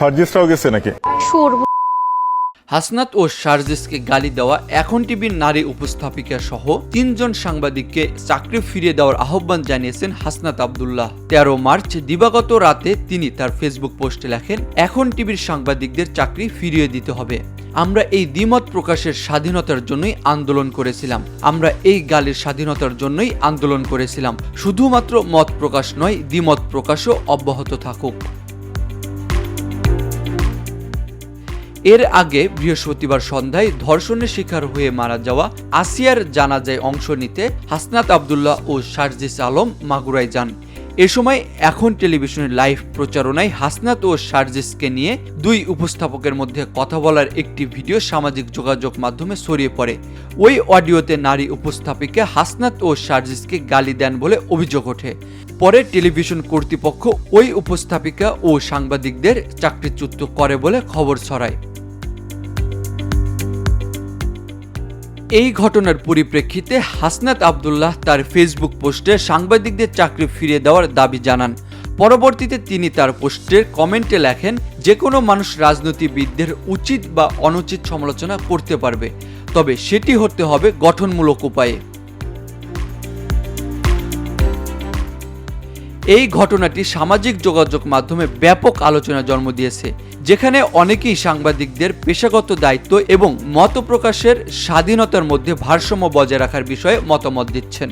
সার্জিসটাও গেছে নাকি? সুর হাসনাত ও শারজিসকে গালি দেওয়া এখন টিভির নারী উপস্থাপিকা সহ তিনজন সাংবাদিককে চাকরি ফিরিয়ে দেওয়ার আহ্বান জানিয়েছেন হাসনাত আবদুল্লাহ। তেরো মার্চ দিবাগত রাতে তিনি তার ফেসবুক পোস্টে লেখেন এখন টিভির সাংবাদিকদের চাকরি ফিরিয়ে দিতে হবে। আমরা এই দ্বিমত প্রকাশের স্বাধীনতার জন্যই আন্দোলন করেছিলাম। আমরা এই গালির স্বাধীনতার জন্যই আন্দোলন করেছিলাম। শুধুমাত্র মত প্রকাশ নয় দ্বিমত প্রকাশও অব্যাহত থাকুক। এর আগে বৃহস্পতিবার সন্ধ্যায় ধর্ষণের শিকার হয়ে মারা যাওয়া আসিয়ার জানাজায় অংশ নিতে হাসনাত আবদুল্লাহ ও শারজিস আলম মাগুরায় যান। এ সময় এখন টেলিভিশনের লাইভ প্রচারণায় হাসনাত ও শারজিসকে নিয়ে দুই উপস্থাপকের মধ্যে কথা বলার একটি ভিডিও সামাজিক যোগাযোগ মাধ্যমে ছড়িয়ে পড়ে। ওই অডিওতে নারী উপস্থাপিকা হাসনাত ও শারজিসকে গালি দেন বলে অভিযোগ ওঠে। পরে টেলিভিশন কর্তৃপক্ষ ওই উপস্থাপিকা ও সাংবাদিকদের চাকরিচ্যুত করে বলে খবর ছড়ায়। এই ঘটনার পরিপ্রেক্ষিতে হাসনাত আবদুল্লাহ তার ফেসবুক পোস্টে সাংবাদিকদের চাকরি ফিরিয়ে দেওয়ার দাবি জানান। পরবর্তীতে তিনি তার পোস্টের কমেন্টে লেখেন, যে কোনো মানুষ রাজনীতিবিদদের উচিত বা অনুচিত সমালোচনা করতে পারবে, তবে সেটি হতে হবে গঠনমূলক উপায়ে। এই ঘটনাটি সামাজিক যোগাযোগ মাধ্যমে ব্যাপক আলোচনা জন্ম দিয়েছে, যেখানে অনেকেই সাংবাদিকদের পেশাগত দায়িত্ব এবং মত প্রকাশের স্বাধীনতার মধ্যে ভারসাম্য বজায় রাখার বিষয়ে মতামত দিচ্ছেন।